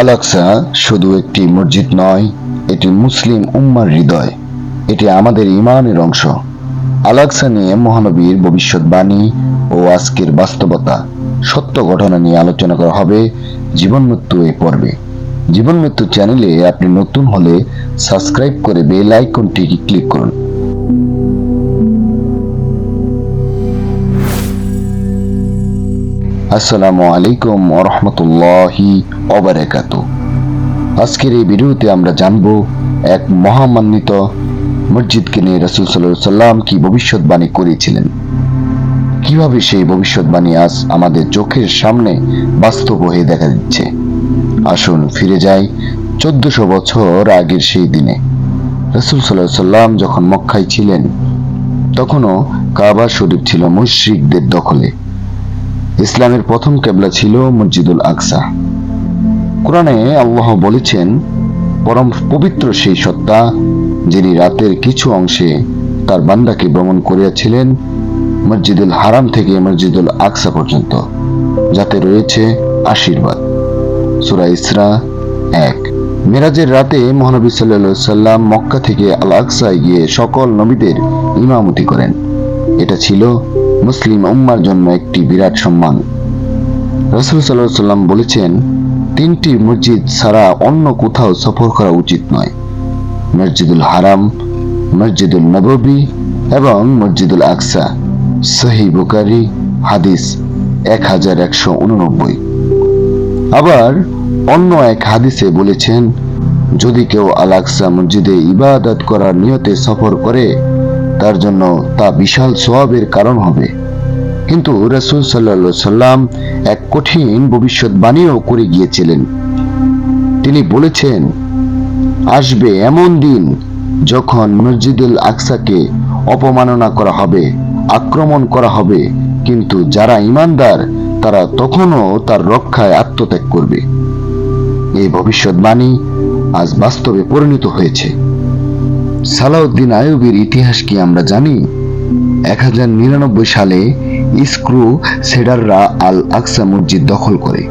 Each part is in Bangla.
আলাক্সা শুধু একটি মসজিদ নয়, এটি মুসলিম উম্মার হৃদয়। এটি আমাদের ইমানের অংশ। আলাক্সা নিয়ে মহানবীর ভবিষ্যৎবাণী ও আজকের বাস্তবতা সত্য ঘটনা নিয়ে আলোচনা করা হবে জীবন মৃত্যু এই পর্বে। জীবন মৃত্যু চ্যানেলে আপনি নতুন হলে সাবস্ক্রাইব করে বেল আইকনটি ক্লিক করুন। আসসালামু আলাইকুম ওরহমতুল্লাহি অবরাকাত আজকের এই ভিডিওতে আমরা জানব এক মহামান্বিত মসজিদকে নিয়ে রসুল সাল্লাহ সাল্লাম কি ভবিষ্যৎবাণী করেছিলেন? কীভাবে সেই ভবিষ্যৎবাণী আজ আমাদের চোখের সামনে বাস্তব হয়ে দেখা দিচ্ছে? আসুন ফিরে যাই চোদ্দশো বছর আগের সেই দিনে। রসুল সাল্লাহ সাল্লাম যখন মক্কায় ছিলেন, তখনও কাবা শরীফ ছিল মুশরিকদের দখলে। ইসলামের প্রথম কেবলা ছিল মসজিদুল আকসা। কোরআনে আল্লাহ বলেছেন, পরম পবিত্র সেই সত্তা যিনি রাতের কিছু অংশে তার বান্দাকে ভ্রমণ করিয়াছিলেন মসজিদুল হারাম থেকে মসজিদুল আকসা পর্যন্ত, যাতে রয়েছে আশীর্বাদ। সুরা ইসরা এক। মেরাজের রাতে মহানবী সাল্লা সাল্লাম মক্কা থেকে আল আকসায় গিয়ে সকল নবীদের ইমামতি করেন। এটা ছিল মুসলিম উম্মার জন্য একটি বিরাট সম্মান। রসুল সাল্লাহ সাল্লাম বলেছেন, তিনটি মসজিদ ছাড়া অন্য কোথাও সফর করা উচিত নয়। মসজিদুল হারাম, মসজিদুল নববী এবং মসজিদুল আকসা। সহি বুকারি হাদিস এক হাজার একশো উননব্বই। আবার অন্য এক হাদিসে বলেছেন, যদি কেউ আল আকসা মসজিদে ইবাদত করার নিয়তে সফর করে তার জন্য তা বিশাল সোয়াবের কারণ হবে। কিন্তু রসুল সাল্লা সাল্লাম এক কঠিন ভবিষ্যৎবাণীও করে গিয়েছিলেন। তিনি বলেছেন, আসবে এমন দিন যখন মসজিদুল আকসাকে অপমাননা করা হবে, আক্রমণ করা হবে, কিন্তু যারা ইমানদার তারা তখনও তার রক্ষায় আত্মত্যাগ করবে। এই ভবিষ্যৎবাণী আজ বাস্তবে পরিণত হয়েছে। সালাউদ্দিন আয়ুবের ইতিহাস কি আমরা জানি? এক হাজার নিরানব্বই সালে ইস্ক্রু সেডাররা আল আকসা মসজিদ দখল করে।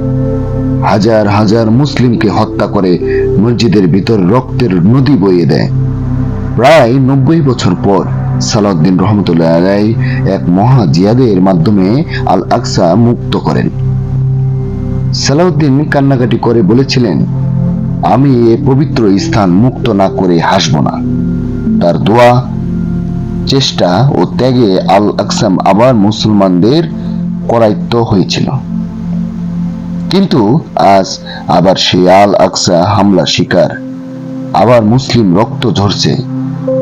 হাজার হাজার মুসলিমকে হত্যা করে মসজিদের ভিতর রক্তের নদী বইয়ে দেয়। প্রায় নব্বই বছর পর সালাউদ্দিন রহমতুল্লাহ আলাই এক মহা জিয়াদের মাধ্যমে আল আকসা মুক্ত করেন। সালাউদ্দিন কান্নাকাটি করে বলেছিলেন আমি এ পবিত্র স্থান মুক্ত না করে হাসব না। তার দোয়া, চেষ্টা ও ত্যাগে আল আকসাম আবার মুসলমানদের করায়ত্ত হয়েছিল। কিন্তু আজ আবার সে আল আকসা হামলা শিকার। আবার মুসলিম রক্ত ঝরছে।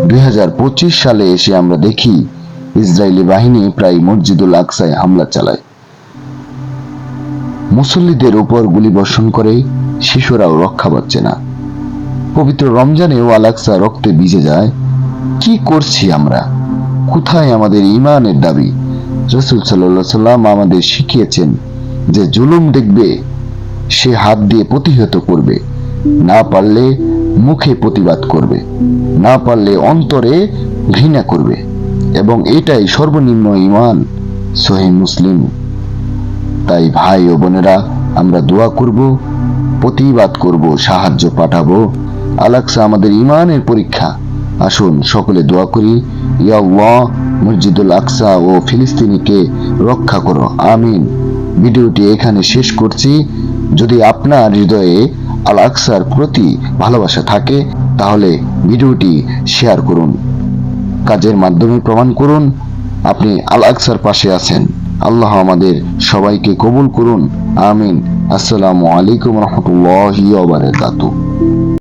দুই হাজার পঁচিশ সালে এসে আমরা দেখি ইসরায়েলি বাহিনী প্রায় মসজিদুল আকসায় হামলা চালায়। মুসল্লিদের উপর গুলি বর্ষণ করে শিশুরাও রক্ষা পাচ্ছে না। পবিত্র রমজানেও আলাক্সা রক্তে ভিজে যায়। কি করছি আমরা? কোথায় আমাদের ইমানের দাবি? রসুল সাল্লা সাল্লাম আমাদের শিখিয়েছেন যে জুলুম দেখবে, সে হাত দিয়ে প্রতিহত করবে। না পারলে মুখে প্রতিবাদ করবে, না পারলে অন্তরে ঘৃণা করবে। এবং এটাই সর্বনিম্ন ইমান সহি মুসলিম। তাই ভাই ও বোনেরা, আমরা দোয়া করব প্রতিবাদ করব, সাহায্য পাঠাবো। আলাক্সা আমাদের ইমানের পরীক্ষা। আসুন, সকলে দোয়া করি, ইয়া মসজিদুল আকসা ও ফিলিস্তিনিকে রক্ষা করো। আমিন। ভিডিওটি এখানে শেষ করছি। যদি আপনার হৃদয়ে আল আকসার প্রতি ভালোবাসা থাকে, তাহলে ভিডিওটি শেয়ার করুন। কাজের মাধ্যমে প্রমাণ করুন, আপনি আল আকসার পাশে আছেন। আল্লাহ আমাদের সবাইকে কবুল করুন আমিন। আসসালামু আলাইকুম রহমতুল্লাহ বারাকাতুহু।